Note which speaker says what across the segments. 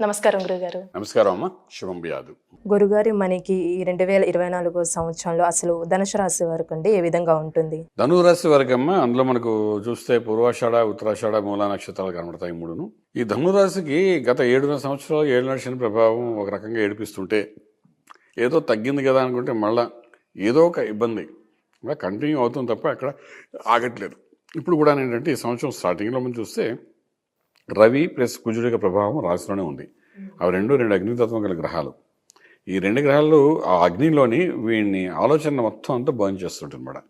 Speaker 1: నమస్కారం గురుగారు.
Speaker 2: నమస్కారం అమ్మ. శుభం బియాదు
Speaker 1: గురుగారు మనకి ఈ రెండు వేల ఇరవై నాలుగో సంవత్సరంలో అసలు ధనుసు రాశి వరకు అండి ఏ విధంగా ఉంటుంది?
Speaker 2: ధనురాశి వరకమ్మ అందులో మనకు చూస్తే పూర్వాషాఢ ఉత్తరాషాఢ మూలా నక్షత్రాలు కనబడతాయి మూడును. ఈ ధనురాశికి గత ఏడున్నర సంవత్సరాలు ఏడున్నర శని ప్రభావం ఒక రకంగా ఏడిపిస్తుంటే ఏదో తగ్గింది కదా అనుకుంటే మళ్ళా ఏదో ఒక ఇబ్బంది. కంటిన్యూ అవుతుంది తప్ప అక్కడ ఆగట్లేదు. ఇప్పుడు కూడా ఏంటంటే ఈ సంవత్సరం స్టార్టింగ్లో మనం చూస్తే రవి ప్లస్ కుజుడి యొక్క ప్రభావం రాశిలోనే ఉంది. అవి రెండు రెండు అగ్నితత్వం గల గ్రహాలు. ఈ రెండు గ్రహాలు ఆ అగ్నిలోని వీడిని ఆలోచన మొత్తం అంతా బర్న్ చేస్తుంటుంది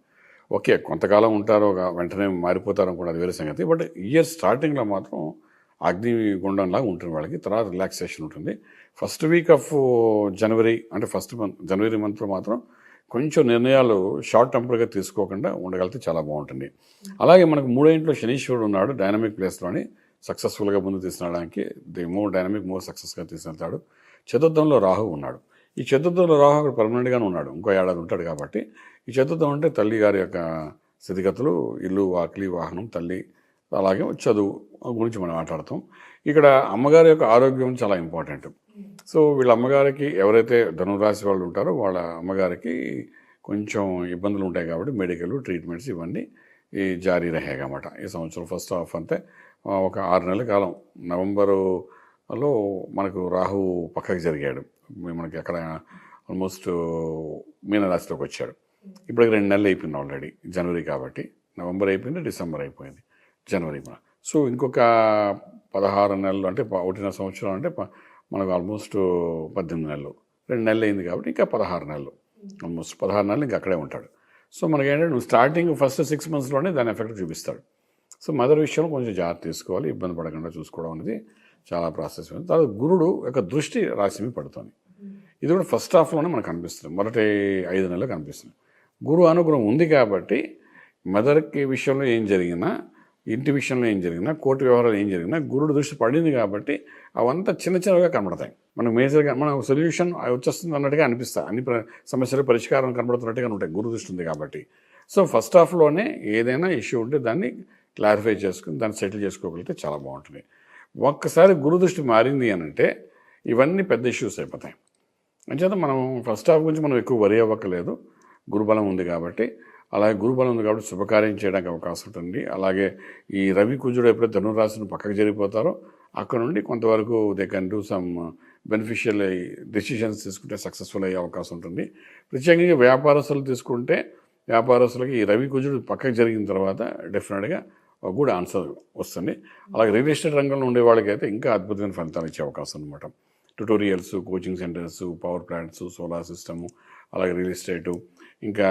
Speaker 2: ఓకే కొంతకాలం ఉంటారో ఒక వెంటనే మారిపోతారు కూడా అది వేరే సంగతి బట్ ఇయర్ స్టార్టింగ్లో మాత్రం అగ్ని గుండంలాగా ఉంటుంది వాళ్ళకి తర్వాత రిలాక్సేషన్ ఉంటుంది. ఫస్ట్ వీక్ ఆఫ్ జనవరి అంటే ఫస్ట్ మంత్ జనవరి మంత్లో మాత్రం కొంచెం నిర్ణయాలు షార్ట్ టెంపర్గా తీసుకోకుండా ఉండగలిగితే చాలా బాగుంటుంది. అలాగే మనకు మూడో ఇంట్లో శనీశ్వరుడు ఉన్నాడు డైనమిక్ ప్లేస్లోని సక్సెస్ఫుల్గా ముందు తీసుకురావడానికి ది మోర్ డైనమిక్ మోర్ సక్సెస్గా తీసుకెళ్తాడు. చతుర్థంలో రాహు ఉన్నాడు. ఈ చతుర్థంలో రాహు అక్కడ పర్మనెంట్గానే ఉన్నాడు. ఇంకో ఏడాది ఉంటాడు కాబట్టి ఈ చతుర్థం అంటే తల్లి గారి యొక్క స్థితిగతులు ఇల్లు వాకిలి వాహనం తల్లి అలాగే చదువు గురించి మనం మాట్లాడతాం. ఇక్కడ అమ్మగారి యొక్క ఆరోగ్యం చాలా ఇంపార్టెంట్. సో వీళ్ళ అమ్మగారికి ఎవరైతే ధనురాశి వాళ్ళు ఉంటారో వాళ్ళ అమ్మగారికి కొంచెం ఇబ్బందులు ఉంటాయి కాబట్టి మెడికల్ ట్రీట్మెంట్స్ ఇవన్నీ ఈ జారీ రహేగా అన్నమాట ఈ సంవత్సరం ఫస్ట్ హాఫ్ అంతే. ఒక ఆరు నెలల కాలం. నవంబరులో మనకు రాహు పక్కకి జరిగాడు. మనకి అక్కడ ఆల్మోస్ట్ మీనరాశిలోకి వచ్చాడు. ఇప్పటికి రెండు నెలలు అయిపోయింది ఆల్రెడీ జనవరి కాబట్టి. నవంబర్ అయిపోయింది డిసెంబర్ అయిపోయింది. జనవరి మన. సో ఇంకొక పదహారు నెలలు అంటే ఒకటిన్నర సంవత్సరం అంటే మనకు ఆల్మోస్ట్ పద్దెనిమిది నెలలు. రెండు నెలలు అయింది కాబట్టి ఇంకా పదహారు నెలలు. ఆల్మోస్ట్ పదహారు నెలలు ఇంకా అక్కడే ఉంటాడు. సో మనకి ఏంటంటే స్టార్టింగ్ ఫస్ట్ సిక్స్ మంత్స్లోనే దాని ఎఫెక్ట్ చూపిస్తాడు. సో మదర్ విషయంలో కొంచెం జాగ్రత్త తీసుకోవాలి ఇబ్బంది పడకుండా చూసుకోవడం అనేది చాలా ప్రాసెస్ ఉంది. తర్వాత గురుడు యొక్క దృష్టి రాశి మీద పడుతుంది. ఇది కూడా ఫస్ట్ హాఫ్లోనే మనకు కనిపిస్తుంది మొదటి ఐదు నెలలు కనిపిస్తుంది గురు అనుగ్రహం ఉంది కాబట్టి మదర్కి విషయంలో ఏం జరిగినా ఇంటి విషయంలో ఏం జరిగినా కోర్టు వ్యవహారాలు ఏం జరిగినా గురుడు దృష్టి పడింది కాబట్టి అవంతా చిన్న చిన్నగా కనబడతాయి. మనకు మేజర్గా మన సొల్యూషన్ వచ్చేస్తుంది అన్నట్టుగా అనిపిస్తాయి. అన్ని ప్ర- సమస్యలు పరిష్కారం కనబడుతున్నట్టుగా ఉంటాయి గురు దృష్టి ఉంది కాబట్టి. సో ఫస్ట్ హాఫ్లోనే ఏదైనా ఇష్యూ ఉంటే దాన్ని క్లారిఫై చేసుకుని దాన్ని సెటిల్ చేసుకోగలిగితే చాలా బాగుంటుంది. ఒక్కసారి గురు దృష్టి మారింది అని అంటే ఇవన్నీ పెద్ద ఇష్యూస్ అయిపోతాయి. అంచేత మనం ఫస్ట్ హాఫ్ గురించి మనం ఎక్కువ వరి అవ్వక్కలేదు గురుబలం ఉంది కాబట్టి అలాగే గురుబలం ఉంది కాబట్టి శుభకార్యం చేయడానికి అవకాశం ఉంటుంది. అలాగే ఈ రవి కుజుడు ఎప్పుడైతే ధనురాశిని పక్కకు జరిగిపోతారో అక్కడ నుండి కొంతవరకు they can do some beneficial decisions తీసుకుంటే సక్సెస్ఫుల్ అయ్యే అవకాశం ఉంటుంది. ప్రత్యేకంగా వ్యాపారస్తులు తీసుకుంటే వ్యాపారస్తులకి ఈ రవి కుజుడు పక్కకు జరిగిన తర్వాత డెఫినెట్గా ఒక గుడ్ ఆన్సర్ వస్తుంది. అలాగే రియల్ ఎస్టేట్ రంగంలో ఉండే వాళ్ళకి అయితే ఇంకా అద్భుతమైన ఫలితాలు ఇచ్చే అవకాశం అనమాట tutorials coaching centres power plants solar system అలాగే రియల్ ఎస్టేటు ఇంకా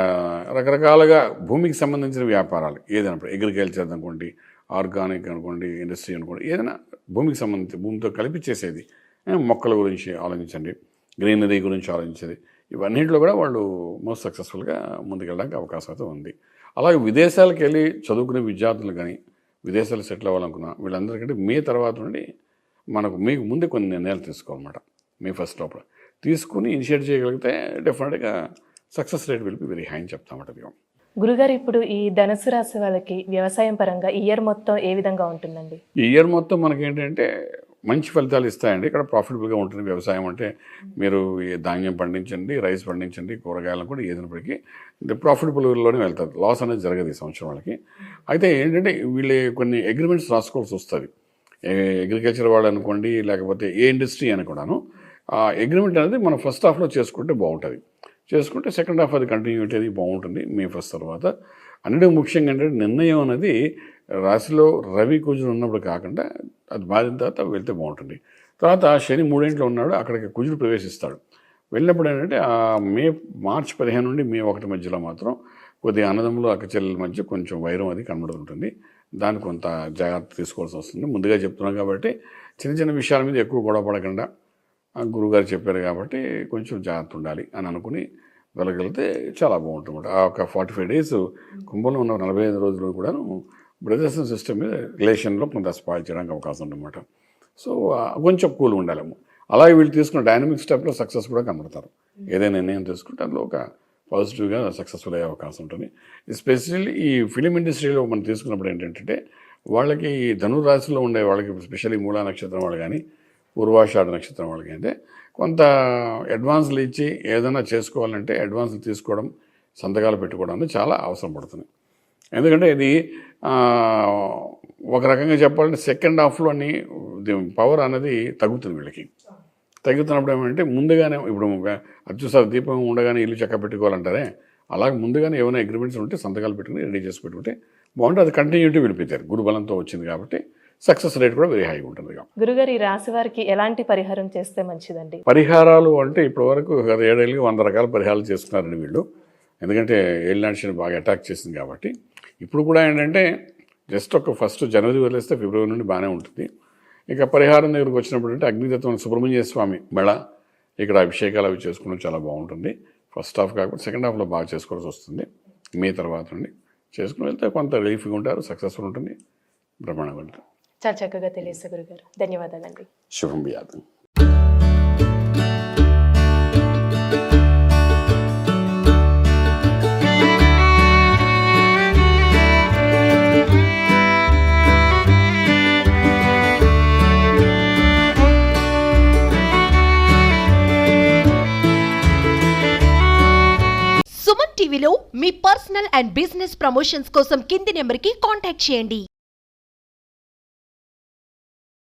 Speaker 2: రకరకాలుగా భూమికి సంబంధించిన వ్యాపారాలు. ఏదైనా అగ్రికల్చర్ అనుకోండి ఆర్గానిక్ అనుకోండి ఇండస్ట్రీ అనుకోండి ఏదైనా భూమికి సంబంధించి భూమితో కలిపి చేసేది. మొక్కల గురించి ఆలోచించండి గ్రీనరీ గురించి ఆలోచించేది. ఇవన్నింటిలో కూడా వాళ్ళు మోస్ట్ సక్సెస్ఫుల్గా ముందుకెళ్ళడానికి అవకాశం అయితే ఉంది. అలాగే విదేశాలకు వెళ్ళి చదువుకునే విద్యార్థులు కానీ విదేశాలు సెటిల్ అవ్వాలనుకున్న వీళ్ళందరికంటే మీ తర్వాత నుండి మనకు మీకు ముందే కొన్ని నిర్ణయాలు తీసుకోవాలన్నమాట. మీ ఫస్ట్ లోపల. తీసుకుని ఇనిషియేట్ చేయగలిగితే డెఫినెట్గా success rate will be very high అని చెప్తామట మేము
Speaker 1: గురుగారు ఇప్పుడు ఈ ధనుసు రాశి వాళ్ళకి వ్యవసాయం పరంగా ఇయర్ మొత్తం ఏ విధంగా ఉంటుందండి?
Speaker 2: ఈ ఇయర్ మొత్తం మనకి ఏంటంటే మంచి ఫలితాలు ఇస్తాయండి. ఇక్కడ ప్రాఫిటబుల్గా ఉంటుంది వ్యవసాయం అంటే మీరు ధాన్యం పండించండి రైస్ పండించండి కూరగాయలను కూడా ఏదైనప్పటికీ ప్రాఫిటబుల్లోనే వెళ్తారు. లాస్ అనేది జరగదు ఈ సంవత్సరం వాళ్ళకి. అయితే ఏంటంటే వీళ్ళు కొన్ని అగ్రిమెంట్స్ రాసుకోవాల్సి వస్తుంది. అగ్రికల్చర్ వాళ్ళు అనుకోండి లేకపోతే ఏ ఇండస్ట్రీ అని కూడాను ఆ అగ్రిమెంట్ అనేది మనం ఫస్ట్ హాఫ్లో చేసుకుంటే బాగుంటుంది. చేసుకుంటే సెకండ్ హాఫ్ అది కంటిన్యూ అది బాగుంటుంది. మే ఫస్ట్ తర్వాత అన్నిటికీ ముఖ్యంగా ఏంటంటే నిర్ణయం అనేది రాశిలో రవి కుజుడు ఉన్నప్పుడు కాకుండా అది బాధిన తర్వాత వెళ్తే బాగుంటుంది. తర్వాత శని మూడింట్లో ఉన్నాడు అక్కడికి కుజుడు ప్రవేశిస్తాడు. వెళ్ళినప్పుడు ఏంటంటే ఆ మే మార్చి పదిహేను నుండి మే ఒకటి మధ్యలో మాత్రం కొద్దిగా అన్నదమ్ములు అక్కచెల్లెల మధ్య కొంచెం వైరం అది కనబడుతుంటుంది. దాన్ని కొంత జాగ్రత్త తీసుకోవాల్సి వస్తుంది. ముందుగా చెప్తున్నాం కాబట్టి చిన్న చిన్న విషయాల మీద ఎక్కువ గొడవ పడకుండా గురుగారు చెప్పారు కాబట్టి కొంచెం జాగ్రత్త ఉండాలి అని అనుకుని వెళ్ళగలిగితే చాలా బాగుంటుంది ఆ ఒక ఫార్టీ ఫైవ్ డేస్ కుంభంలో ఉన్న నలభై ఐదు రోజులు కూడాను బ్రదర్స్ సిస్టమ్ మీద రిలేషన్లో కొంత స్పాయిల్ చేయడానికి అవకాశం ఉందన్నమాట. సో కొంచెం కూల్ ఉండాలేము. అలాగే వీళ్ళు తీసుకున్న డైనమిక్ స్టెప్లో సక్సెస్ కూడా కనబడతారు. ఏదైనా నిర్ణయం తీసుకుంటే అందులో ఒక పాజిటివ్గా సక్సెస్ఫుల్ అయ్యే అవకాశం ఉంటుంది. ఎస్పెషల్లీ ఈ ఫిలిం ఇండస్ట్రీలో మనం తీసుకున్నప్పుడు ఏంటంటే వాళ్ళకి ఈ ధనురాశిలో ఉండే వాళ్ళకి స్పెషల్లీ మూలా నక్షత్రం వాళ్ళు కానీ పూర్వాషాఢ నక్షత్రం వాళ్ళకి అయితే కొంత అడ్వాన్స్లు ఇచ్చి ఏదైనా చేసుకోవాలంటే అడ్వాన్స్లు తీసుకోవడం సంతకాలు పెట్టుకోవడం అనేది చాలా అవసరం పడుతుంది. ఎందుకంటే ఇది ఒక రకంగా చెప్పాలంటే సెకండ్ హాఫ్లోని పవర్ అనేది తగ్గుతుంది వీళ్ళకి. తగ్గుతున్నప్పుడు ఏమంటే ముందుగానే ఇప్పుడు అత్యుసారి దీపం ఉండగానే ఇల్లు చక్క పెట్టుకోవాలంటారే అలాగే ముందుగానే ఏమైనా అగ్రిమెంట్స్ ఉంటే సంతకాలు పెట్టుకుని రెడీ చేసి పెట్టుకుంటే బాగుంటుంది. అది కంటిన్యూటీ వెళ్ళిపోతారు. గురుబలంతో వచ్చింది కాబట్టి సక్సెస్ రేట్ కూడా వెరీ హైగా ఉంటుంది
Speaker 1: గురుగారు ఈ రాశి వారికి ఎలాంటి పరిహారం చేస్తే మంచిదండి?
Speaker 2: పరిహారాలు అంటే ఇప్పటివరకు గత ఏడేళ్ళకి వంద రకాల పరిహారాలు చేస్తున్నారండి వీళ్ళు. ఎందుకంటే ఏళ్ళనాటి శని బాగా అటాక్ చేసింది కాబట్టి. ఇప్పుడు కూడా ఏంటంటే జస్ట్ ఒక ఫస్ట్ జనవరి వదిలేస్తే ఫిబ్రవరి నుండి బాగానే ఉంటుంది. ఇక పరిహారం దగ్గరకు వచ్చినప్పుడు అంటే అగ్నిదత్వం సుబ్రహ్మణ్య స్వామి మెళ ఇక్కడ అభిషేకాలు అవి చేసుకోవడం చాలా బాగుంటుంది. ఫస్ట్ హాఫ్ కాకపోతే సెకండ్ హాఫ్లో బాగా చేసుకోవాల్సి వస్తుంది. మే తర్వాత నుండి చేసుకుని వెళ్తే కొంత రిలీఫ్గా ఉంటారు సక్సెస్ఫుల్ ఉంటుంది బ్రహ్మాండంగా ఉంటుంది.
Speaker 1: చాలా చక్కగా తెలియదు గురుగారు. ధన్యవాదాలండి.
Speaker 2: శుభం బియాదం
Speaker 3: సుమన్ టీవీలో మీ పర్సనల్ అండ్ బిజినెస్ ప్రమోషన్స్ కోసం కింది నెంబర్కి కాంటాక్ట్ చేయండి.